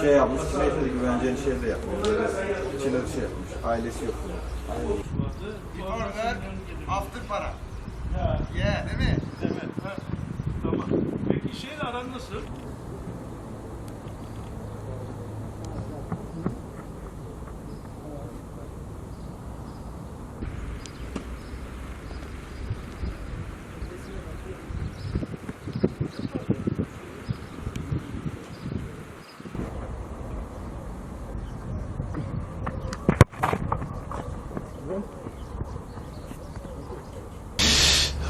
şey yapmış, sürekli güvencenin şey de yapmış. Böyle içine bir şey yapmış. Ailesi yok. Before work, after para. Yeah, değil mi? Evet. Ha. Tamam. Peki şeyle aran nasıl?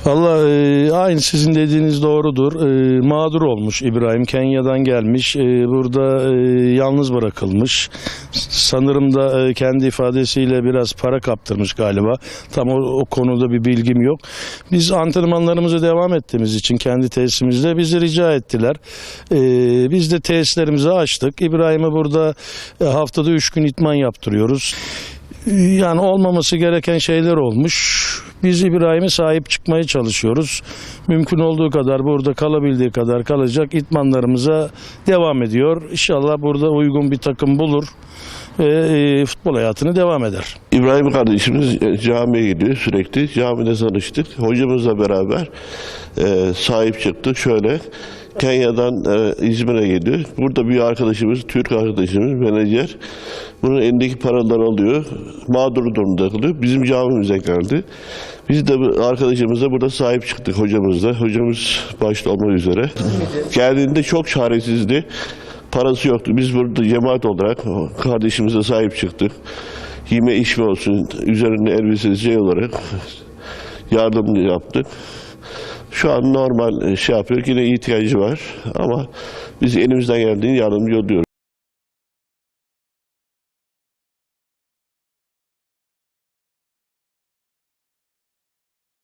Valla e, aynı sizin dediğiniz doğrudur. E, mağdur olmuş İbrahim. Kenya'dan gelmiş. E, burada e, yalnız bırakılmış. Sanırım da e, kendi ifadesiyle biraz para kaptırmış galiba. Tam o, o konuda bir bilgim yok. Biz antrenmanlarımıza devam ettiğimiz için kendi tesisimizde bizi rica ettiler. E, biz de tesislerimizi açtık. İbrahim'e burada e, haftada 3 gün itman yaptırıyoruz. Yani olmaması gereken şeyler olmuş. Biz İbrahim'e sahip çıkmaya çalışıyoruz. Mümkün olduğu kadar burada kalabildiği kadar kalacak. İtmanlarımıza devam ediyor. İnşallah burada uygun bir takım bulur ve e, futbol hayatını devam eder. İbrahim kardeşimiz e, camiye gidiyor sürekli. Camide tanıştık. Hocamızla beraber e, sahip çıktık. Şöyle Kenya'dan e, İzmir'e geliyor. Burada bir arkadaşımız, Türk arkadaşımız, menajer. Bunun elindeki paraları alıyor. Mağdur durumda kalıyor. Bizim camimize geldi. Biz de arkadaşımıza burada sahip çıktık hocamızla. Hocamız başta olmak üzere. Geldiğinde çok çaresizdi. Parası yoktu. Biz burada cemaat olarak kardeşimize sahip çıktık. Yeme içme olsun, üzerinde elbisesi şey olarak yardım yaptık. Şu an normal şey yapıyor. Yine ihtiyacı var ama biz elimizden geldiğini yardımcı oluyoruz.